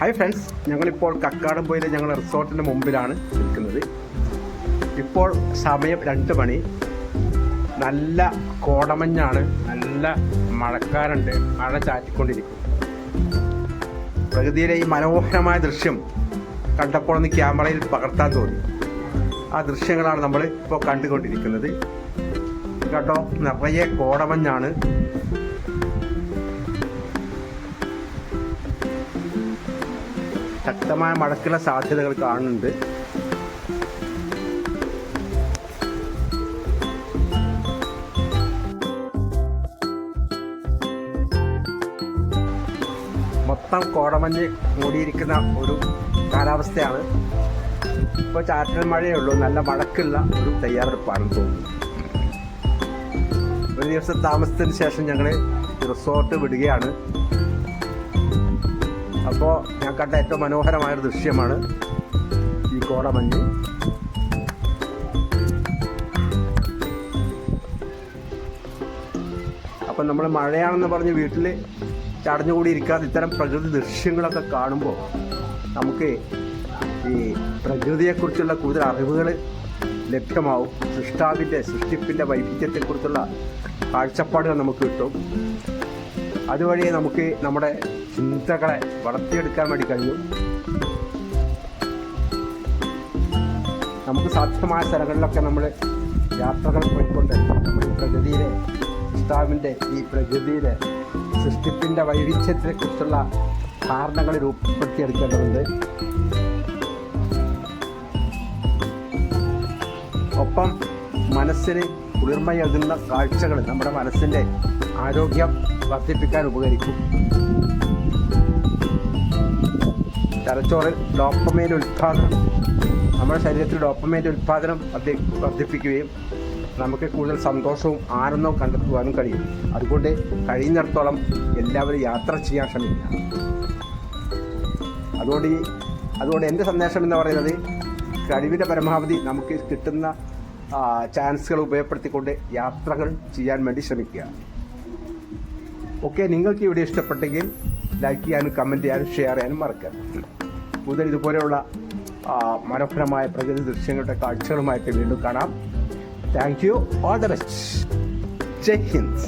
Hi friends ഞങ്ങളിപ്പോൾ കക്കാടംപൊയിലെ ഞങ്ങൾ റിസോർട്ടിന്റെ മുമ്പിലാണ് നിൽക്കുന്നത്. ഇപ്പോൾ സമയം രണ്ട് മണി. നല്ല കോടമഞ്ഞാണ് നല്ല മഴക്കാരുണ്ട് മഴ ചാറ്റിക്കൊണ്ടിരിക്കും പ്രകൃതിയിലെ ഈ മനോഹരമായ ദൃശ്യം കണ്ടപ്പോൾ ഒന്ന് ക്യാമറയിൽ പകർത്താൻ തോന്നി. ആ ദൃശ്യങ്ങളാണ് നമ്മൾ ഇപ്പോൾ കണ്ടുകൊണ്ടിരിക്കുന്നത്. കേട്ടോ നിറയെ കോടമഞ്ഞാണ്. ശക്തമായ മഴക്കുള്ള സാധ്യതകൾ കാണുന്നുണ്ട്. മൊത്തം കോടമഞ്ഞ് മൂടിയിരിക്കുന്ന ഒരു കാലാവസ്ഥയാണ്. ഇപ്പോൾ ചാറ്റൽ മഴയേ ഉള്ളൂ. നല്ല മഴക്കുള്ള ഒരു തയ്യാറെടുപ്പാണെന്ന് തോന്നുന്നു. ഒരു ദിവസം താമസത്തിന് ശേഷം ഞങ്ങൾ റിസോർട്ട് വിടുകയാണ്. അപ്പോൾ ഞാൻ കണ്ട ഏറ്റവും മനോഹരമായൊരു ദൃശ്യമാണ് ഈ കോടമഞ്ഞ്. അപ്പം നമ്മൾ മഴയാണെന്ന് പറഞ്ഞ് വീട്ടിൽ ചടഞ്ഞുകൂടി ഇരിക്കാതെ ഇത്തരം പ്രകൃതി ദൃശ്യങ്ങളൊക്കെ കാണുമ്പോൾ നമുക്ക് ഈ പ്രകൃതിയെക്കുറിച്ചുള്ള കൂടുതൽ അറിവുകൾ ലഭ്യമാവും. സൃഷ്ടാവിന്റെ സൃഷ്ടിപ്പിന്റെ വൈവിധ്യത്തെക്കുറിച്ചുള്ള കാഴ്ചപ്പാടുകൾ നമുക്ക് കിട്ടും. അതുവഴി നമുക്ക് നമ്മുടെ ചിന്തകളെ വളർത്തിയെടുക്കാൻ വേണ്ടി കഴിയും. നമുക്ക് സാധ്യമായ സ്ഥലങ്ങളിലൊക്കെ നമ്മൾ യാത്രകൾ പോയിക്കൊണ്ട് നമ്മുടെ പ്രകൃതിയിലെ ഉസ്താവിന്റെ ഈ പ്രകൃതിയിലെ സൃഷ്ടിപ്പിന്റെ വൈവിധ്യത്തെക്കുറിച്ചുള്ള ധാരണകൾ രൂപപ്പെടുത്തിയെടുക്കേണ്ടതുണ്ട്. ഒപ്പം മനസ്സിന് കുളിർമയേകുന്ന കാഴ്ചകൾ നമ്മുടെ മനസ്സിന്റെ ആരോഗ്യം വർദ്ധിപ്പിക്കാൻ ഉപകരിക്കും. തലച്ചോറിൽ ഡോപ്പമൈൻ ഉൽപ്പാദനം നമ്മുടെ ശരീരത്തിൽ ഡോപ്പമേന്റെ ഉൽപ്പാദനം വർദ്ധി വർദ്ധിപ്പിക്കുകയും നമുക്ക് കൂടുതൽ സന്തോഷവും ആനന്ദവും കണ്ടെത്തുവാനും കഴിയും. അതുകൊണ്ട് കഴിയുന്നിടത്തോളം എല്ലാവരും യാത്ര ചെയ്യാൻ ശ്രമിക്കുക. അതുകൊണ്ട് ഈ അതുകൊണ്ട് എന്റെ സന്ദേശം എന്ന് പറയുന്നത് കഴിവിന്റെ പരമാവധി നമുക്ക് കിട്ടുന്ന ചാൻസുകൾ ഉപയോഗപ്പെടുത്തിക്കൊണ്ട് യാത്രകൾ ചെയ്യാൻ വേണ്ടി ശ്രമിക്കുക. ഓക്കെ നിങ്ങൾക്ക് ഈ വീഡിയോ ഇഷ്ടപ്പെട്ടെങ്കിൽ ലൈക്ക് ചെയ്യാനും കമന്റ് ചെയ്യാനും ഷെയർ ചെയ്യാനും മറക്കരുത്. കൂടുതൽ ഇതുപോലെയുള്ള മനോഹരമായ പ്രകൃതി ദൃശ്യങ്ങളുടെ കാഴ്ചകളുമായിട്ട് വീണ്ടും കാണാം. Thank you all the best Jai Hind